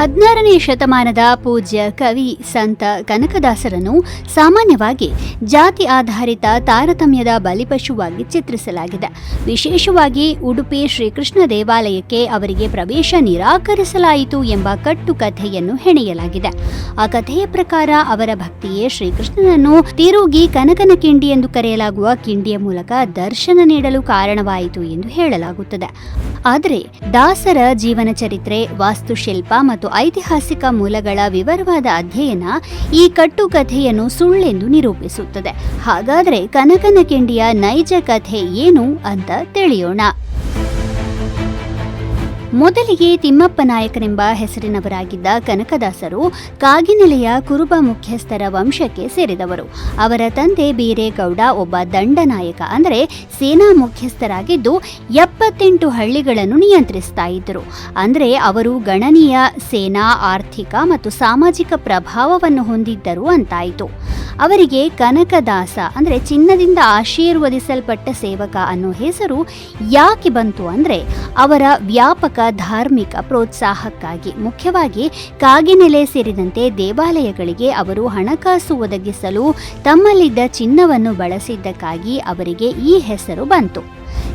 ಹದಿನಾರನೇ ಶತಮಾನದ ಪೂಜ್ಯ ಕವಿ ಸಂತ ಕನಕದಾಸರನ್ನು ಸಾಮಾನ್ಯವಾಗಿ ಜಾತಿ ಆಧಾರಿತ ತಾರತಮ್ಯದ ಬಲಿಪಶುವಾಗಿ ಚಿತ್ರಿಸಲಾಗಿದೆ. ವಿಶೇಷವಾಗಿ ಉಡುಪಿ ಶ್ರೀಕೃಷ್ಣ ದೇವಾಲಯಕ್ಕೆ ಅವರಿಗೆ ಪ್ರವೇಶ ನಿರಾಕರಿಸಲಾಯಿತು ಎಂಬ ಕಟ್ಟು ಕಥೆಯನ್ನು ಹೆಣೆಯಲಾಗಿದೆ. ಆ ಕಥೆಯ ಪ್ರಕಾರ ಅವರ ಭಕ್ತಿಯೇ ಶ್ರೀಕೃಷ್ಣನನ್ನು ತಿರುಗಿ ಕನಕನ ಕಿಂಡಿ ಎಂದು ಕರೆಯಲಾಗುವ ಕಿಂಡಿಯ ಮೂಲಕ ದರ್ಶನ ನೀಡಲು ಕಾರಣವಾಯಿತು ಎಂದು ಹೇಳಲಾಗುತ್ತದೆ. ಆದರೆ ದಾಸರ ಜೀವನ ಚರಿತ್ರೆ ವಾಸ್ತುಶಿಲ್ಪ ಮತ್ತು ಐತಿಹಾಸಿಕ ಮೂಲಗಳ ವಿವರವಾದ ಅಧ್ಯಯನ ಈ ಕಟ್ಟುಕಥೆಯನ್ನು ಸುಳ್ಳೆಂದು ನಿರೂಪಿಸುತ್ತದೆ. ಹಾಗಾದರೆ ಕನಕನ ಕಿಂಡಿಯ ನೈಜ ಕಥೆ ಏನು ಅಂತ ತಿಳಿಯೋಣ. ಮೊದಲಿಗೆ ತಿಮ್ಮಪ್ಪ ನಾಯಕನೆಂಬ ಹೆಸರಿನವರಾಗಿದ್ದ ಕನಕದಾಸರು ಕಾಗಿನೆಲೆಯ ಕುರುಬ ಮುಖ್ಯಸ್ಥರ ವಂಶಕ್ಕೆ ಸೇರಿದವರು. ಅವರ ತಂದೆ ಬೀರೇಗೌಡ ಒಬ್ಬ ದಂಡನಾಯಕ ಅಂದರೆ ಸೇನಾ ಮುಖ್ಯಸ್ಥರಾಗಿದ್ದು ಎಪ್ಪತ್ತೆಂಟು ಹಳ್ಳಿಗಳನ್ನು ನಿಯಂತ್ರಿಸ್ತಾ ಇದ್ದರು. ಅಂದರೆ ಅವರು ಗಣನೀಯ ಸೇನಾ, ಆರ್ಥಿಕ ಮತ್ತು ಸಾಮಾಜಿಕ ಪ್ರಭಾವವನ್ನು ಹೊಂದಿದ್ದರು ಅಂತಾಯಿತು. ಅವರಿಗೆ ಕನಕದಾಸ ಅಂದರೆ ಚಿನ್ನದಿಂದ ಆಶೀರ್ವದಿಸಲ್ಪಟ್ಟ ಸೇವಕ ಅನ್ನೋ ಹೆಸರು ಯಾಕೆ ಬಂತು ಅಂದರೆ ಅವರ ವ್ಯಾಪಕ ಧಾರ್ಮಿಕ ಪ್ರೋತ್ಸಾಹಕ್ಕಾಗಿ, ಮುಖ್ಯವಾಗಿ ಕಾಗಿನೆಲೆ ಸೇರಿದಂತೆ ದೇವಾಲಯಗಳಿಗೆ ಅವರು ಹಣಕಾಸು ಒದಗಿಸಲು ತಮ್ಮಲ್ಲಿದ್ದ ಚಿನ್ನವನ್ನು ಬಳಸಿದ್ದಕ್ಕಾಗಿ ಅವರಿಗೆ ಈ ಹೆಸರು ಬಂತು.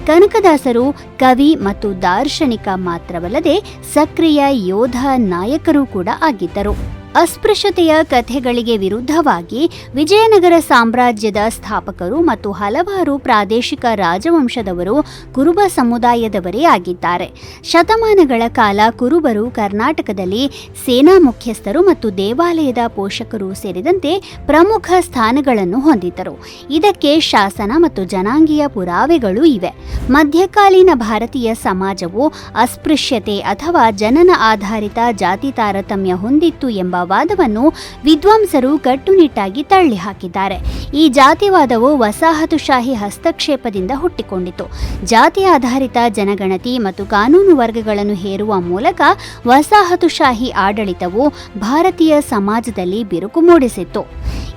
ಕನಕದಾಸರು ಕವಿ ಮತ್ತು ದಾರ್ಶನಿಕ ಮಾತ್ರವಲ್ಲದೆ ಸಕ್ರಿಯ ಯೋಧ ನಾಯಕರೂ ಕೂಡ ಆಗಿದ್ದರು. ಅಸ್ಪೃಶ್ಯತೆಯ ಕಥೆಗಳಿಗೆ ವಿರುದ್ಧವಾಗಿ ವಿಜಯನಗರ ಸಾಮ್ರಾಜ್ಯದ ಸ್ಥಾಪಕರು ಮತ್ತು ಹಲವಾರು ಪ್ರಾದೇಶಿಕ ರಾಜವಂಶದವರು ಕುರುಬ ಸಮುದಾಯದವರೇ ಆಗಿದ್ದಾರೆ. ಶತಮಾನಗಳ ಕಾಲ ಕುರುಬರು ಕರ್ನಾಟಕದಲ್ಲಿ ಸೇನಾ ಮುಖ್ಯಸ್ಥರು ಮತ್ತು ದೇವಾಲಯದ ಪೋಷಕರು ಸೇರಿದಂತೆ ಪ್ರಮುಖ ಸ್ಥಾನಗಳನ್ನು ಹೊಂದಿದ್ದರು. ಇದಕ್ಕೆ ಶಾಸನ ಮತ್ತು ಜನಾಂಗೀಯ ಪುರಾವೆಗಳು ಇವೆ. ಮಧ್ಯಕಾಲೀನ ಭಾರತೀಯ ಸಮಾಜವು ಅಸ್ಪೃಶ್ಯತೆ ಅಥವಾ ಜನನ ಆಧಾರಿತ ಜಾತಿ ತಾರತಮ್ಯ ಹೊಂದಿತ್ತು ಎಂಬ ವಾದವನ್ನು ವಿದ್ವಾಂಸರು ಕಟ್ಟುನಿಟ್ಟಾಗಿ ತಳ್ಳಿ ಹಾಕಿದ್ದಾರೆ ಈ ಜಾತಿವಾದವು ವಸಾಹತುಶಾಹಿ ಹಸ್ತಕ್ಷೇಪದಿಂದ ಹುಟ್ಟಿಕೊಂಡಿತು. ಜಾತಿ ಆಧಾರಿತ ಜನಗಣತಿ ಮತ್ತು ಕಾನೂನು ವರ್ಗಗಳನ್ನು ಹೇರುವ ಮೂಲಕ ವಸಾಹತುಶಾಹಿ ಆಡಳಿತವು ಭಾರತೀಯ ಸಮಾಜದಲ್ಲಿ ಬಿರುಕು ಮೂಡಿಸಿತ್ತು.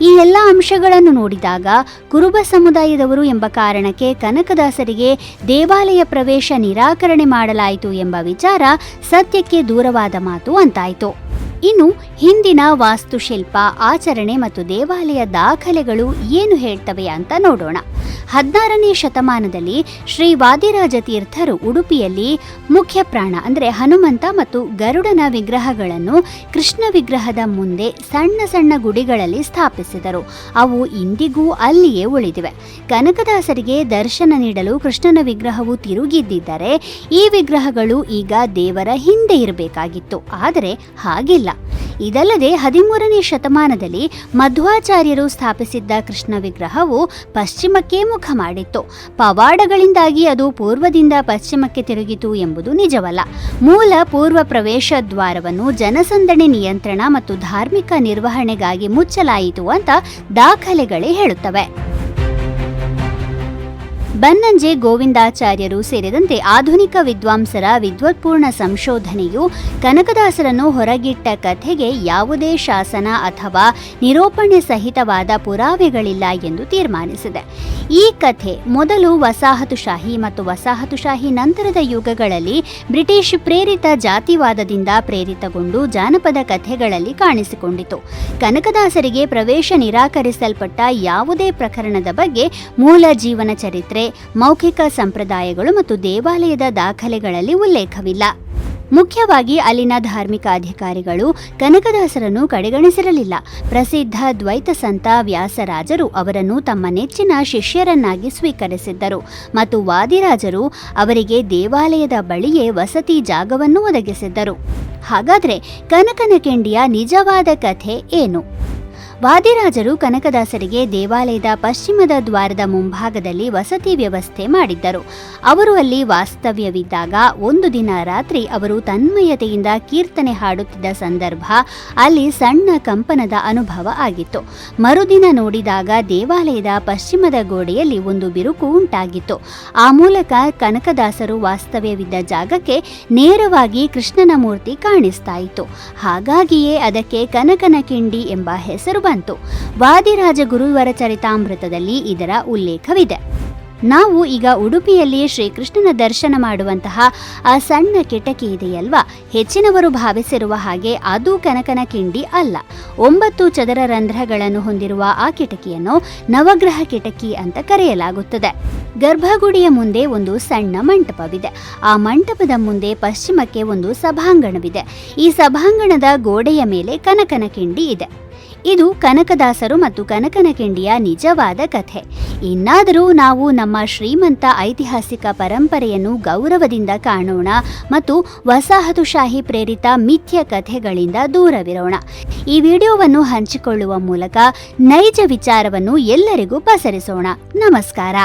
ಈ ಎಲ್ಲ ಅಂಶಗಳನ್ನು ನೋಡಿದಾಗ ಕುರುಬ ಸಮುದಾಯದವರು ಎಂಬ ಕಾರಣಕ್ಕೆ ಕನಕದಾಸರಿಗೆ ದೇವಾಲಯ ಪ್ರವೇಶ ನಿರಾಕರಣೆ ಮಾಡಲಾಯಿತು ಎಂಬ ವಿಚಾರ ಸತ್ಯಕ್ಕೆ ದೂರವಾದ ಮಾತು ಅಂತಾಯಿತು. ಇನ್ನು ಹಿಂದಿನ ವಾಸ್ತುಶಿಲ್ಪ ಆಚರಣೆ ಮತ್ತು ದೇವಾಲಯ ದಾಖಲೆಗಳು ಏನು ಹೇಳ್ತವೆ ಅಂತ ನೋಡೋಣ. ಹದಿನಾರನೇ ಶತಮಾನದಲ್ಲಿ ಶ್ರೀ ವಾದಿರಾಜ ತೀರ್ಥರು ಉಡುಪಿಯಲ್ಲಿ ಮುಖ್ಯ ಪ್ರಾಣ, ಅಂದರೆ ಹನುಮಂತ ಮತ್ತು ಗರುಡನ ವಿಗ್ರಹಗಳನ್ನು ಕೃಷ್ಣ ವಿಗ್ರಹದ ಮುಂದೆ ಸಣ್ಣ ಸಣ್ಣ ಗುಡಿಗಳಲ್ಲಿ ಸ್ಥಾಪಿಸಿದರು. ಅವು ಇಂದಿಗೂ ಅಲ್ಲಿಯೇ ಉಳಿದಿವೆ. ಕನಕದಾಸರಿಗೆ ದರ್ಶನ ನೀಡಲು ಕೃಷ್ಣನ ವಿಗ್ರಹವು ತಿರುಗಿದ್ದಿದ್ದರೆ ಈ ವಿಗ್ರಹಗಳು ಈಗ ದೇವರ ಹಿಂದೆ ಇರಬೇಕಾಗಿತ್ತು. ಆದರೆ ಹಾಗಿಲ್ಲ. ಇದಲ್ಲದೆ ಹದಿಮೂರನೇ ಶತಮಾನದಲ್ಲಿ ಮಧ್ವಾಚಾರ್ಯರು ಸ್ಥಾಪಿಸಿದ್ದ ಕೃಷ್ಣ ವಿಗ್ರಹವು ಪಶ್ಚಿಮಕ್ಕೆ ಮುಖ ಮಾಡಿತ್ತು. ಪವಾಡಗಳಿಂದಾಗಿ ಅದು ಪೂರ್ವದಿಂದ ಪಶ್ಚಿಮಕ್ಕೆ ತಿರುಗಿತು ಎಂಬುದು ನಿಜವಲ್ಲ. ಮೂಲ ಪೂರ್ವ ಪ್ರವೇಶ ದ್ವಾರವನ್ನು ಜನಸಂದಣಿ ನಿಯಂತ್ರಣ ಮತ್ತು ಧಾರ್ಮಿಕ ನಿರ್ವಹಣೆಗಾಗಿ ಮುಚ್ಚಲಾಯಿತು ಅಂತ ದಾಖಲೆಗಳೇ ಹೇಳುತ್ತವೆ. ಬನ್ನಂಜೆ ಗೋವಿಂದಾಚಾರ್ಯರು ಸೇರಿದಂತೆ ಆಧುನಿಕ ವಿದ್ವಾಂಸರ ವಿದ್ವತ್ಪೂರ್ಣ ಸಂಶೋಧನೆಯು ಕನಕದಾಸರನ್ನು ಹೊರಗಿಟ್ಟ ಕಥೆಗೆ ಯಾವುದೇ ಶಾಸನ ಅಥವಾ ನಿರೂಪಣೆ ಸಹಿತವಾದ ಪುರಾವೆಗಳಿಲ್ಲ ಎಂದು ತೀರ್ಮಾನಿಸಿದೆ. ಈ ಕಥೆ ಮೊದಲು ವಸಾಹತುಶಾಹಿ ಮತ್ತು ವಸಾಹತುಶಾಹಿ ನಂತರದ ಯುಗಗಳಲ್ಲಿ ಬ್ರಿಟಿಷ್ ಪ್ರೇರಿತ ಜಾತಿವಾದದಿಂದ ಪ್ರೇರಿತಗೊಂಡು ಜಾನಪದ ಕಥೆಗಳಲ್ಲಿ ಕಾಣಿಸಿಕೊಂಡಿತು. ಕನಕದಾಸರಿಗೆ ಪ್ರವೇಶ ನಿರಾಕರಿಸಲ್ಪಟ್ಟ ಯಾವುದೇ ಪ್ರಕರಣದ ಬಗ್ಗೆ ಮೂಲ ಜೀವನ ಚರಿತ್ರೆ, ಮೌಖಿಕ ಸಂಪ್ರದಾಯಗಳು ಮತ್ತು ದೇವಾಲಯದ ದಾಖಲೆಗಳಲ್ಲಿ ಉಲ್ಲೇಖವಿಲ್ಲ. ಮುಖ್ಯವಾಗಿ ಅಲ್ಲಿನ ಧಾರ್ಮಿಕ ಅಧಿಕಾರಿಗಳು ಕನಕದಾಸರನ್ನು ಕಡೆಗಣಿಸಿರಲಿಲ್ಲ. ಪ್ರಸಿದ್ಧ ದ್ವೈತ ಸಂತ ವ್ಯಾಸರಾಜರು ಅವರನ್ನು ತಮ್ಮ ನೆಚ್ಚಿನ ಶಿಷ್ಯರನ್ನಾಗಿ ಸ್ವೀಕರಿಸಿದ್ದರು ಮತ್ತು ವಾದಿರಾಜರು ಅವರಿಗೆ ದೇವಾಲಯದ ಬಳಿಯೇ ವಸತಿ ಜಾಗವನ್ನು ಒದಗಿಸಿದ್ದರು. ಹಾಗಾದರೆ ಕನಕನ ಕೆಂಡಿಯ ನಿಜವಾದ ಕಥೆ ಏನು? ವಾದಿರಾಜರು ಕನಕದಾಸರಿಗೆ ದೇವಾಲಯದ ಪಶ್ಚಿಮದ ದ್ವಾರದ ಮುಂಭಾಗದಲ್ಲಿ ವಸತಿ ವ್ಯವಸ್ಥೆ ಮಾಡಿದ್ದರು. ಅವರು ಅಲ್ಲಿ ವಾಸ್ತವ್ಯವಿದ್ದಾಗ ಒಂದು ದಿನ ರಾತ್ರಿ ಅವರು ತನ್ಮಯತೆಯಿಂದ ಕೀರ್ತನೆ ಹಾಡುತ್ತಿದ್ದ ಸಂದರ್ಭ ಅಲ್ಲಿ ಸಣ್ಣ ಕಂಪನದ ಅನುಭವ ಆಗಿತ್ತು. ಮರುದಿನ ನೋಡಿದಾಗ ದೇವಾಲಯದ ಪಶ್ಚಿಮದ ಗೋಡೆಯಲ್ಲಿ ಒಂದು ಬಿರುಕು ಉಂಟಾಗಿತ್ತು. ಆ ಮೂಲಕ ಕನಕದಾಸರು ವಾಸ್ತವ್ಯವಿದ್ದ ಜಾಗಕ್ಕೆ ನೇರವಾಗಿ ಕೃಷ್ಣನ ಮೂರ್ತಿ ಕಾಣಿಸ್ತಾ ಇತ್ತು. ಹಾಗಾಗಿಯೇ ಅದಕ್ಕೆ ಕನಕನ ಕಿಂಡಿ ಎಂಬ ಹೆಸರು ಬಂತು. ವಾದಿರಾಜ ಗುರುವರ ಚರಿತಾಮೃತದಲ್ಲಿ ಇದರ ಉಲ್ಲೇಖವಿದೆ. ನಾವು ಈಗ ಉಡುಪಿಯಲ್ಲಿ ಶ್ರೀಕೃಷ್ಣನ ದರ್ಶನ ಮಾಡುವಂತಹ ಆ ಸಣ್ಣ ಕಿಟಕಿ ಇದೆಯಲ್ವಾ? ಹೆಚ್ಚಿನವರು ಭಾವಿಸಿರುವ ಹಾಗೆ ಅದು ಕನಕನ ಕಿಂಡಿ ಅಲ್ಲ. ಒಂಬತ್ತು ಚದರ ರಂಧ್ರಗಳನ್ನು ಹೊಂದಿರುವ ಆ ಕಿಟಕಿಯನ್ನು ನವಗ್ರಹ ಕಿಟಕಿ ಅಂತ ಕರೆಯಲಾಗುತ್ತದೆ. ಗರ್ಭಗುಡಿಯ ಮುಂದೆ ಒಂದು ಸಣ್ಣ ಮಂಟಪವಿದೆ. ಆ ಮಂಟಪದ ಮುಂದೆ ಪಶ್ಚಿಮಕ್ಕೆ ಒಂದು ಸಭಾಂಗಣವಿದೆ. ಈ ಸಭಾಂಗಣದ ಗೋಡೆಯ ಮೇಲೆ ಕನಕನ ಕಿಂಡಿ ಇದೆ. ಇದು ಕನಕದಾಸರು ಮತ್ತು ಕನಕನ ಕಿಂಡಿಯ ನಿಜವಾದ ಕಥೆ. ಇನ್ನಾದರೂ ನಾವು ನಮ್ಮ ಶ್ರೀಮಂತ ಐತಿಹಾಸಿಕ ಪರಂಪರೆಯನ್ನು ಗೌರವದಿಂದ ಕಾಣೋಣ ಮತ್ತು ವಸಾಹತುಶಾಹಿ ಪ್ರೇರಿತ ಮಿಥ್ಯ ಕಥೆಗಳಿಂದ ದೂರವಿರೋಣ. ಈ ವಿಡಿಯೋವನ್ನು ಹಂಚಿಕೊಳ್ಳುವ ಮೂಲಕ ನೈಜ ವಿಚಾರವನ್ನು ಎಲ್ಲರಿಗೂ ಪಸರಿಸೋಣ. ನಮಸ್ಕಾರ.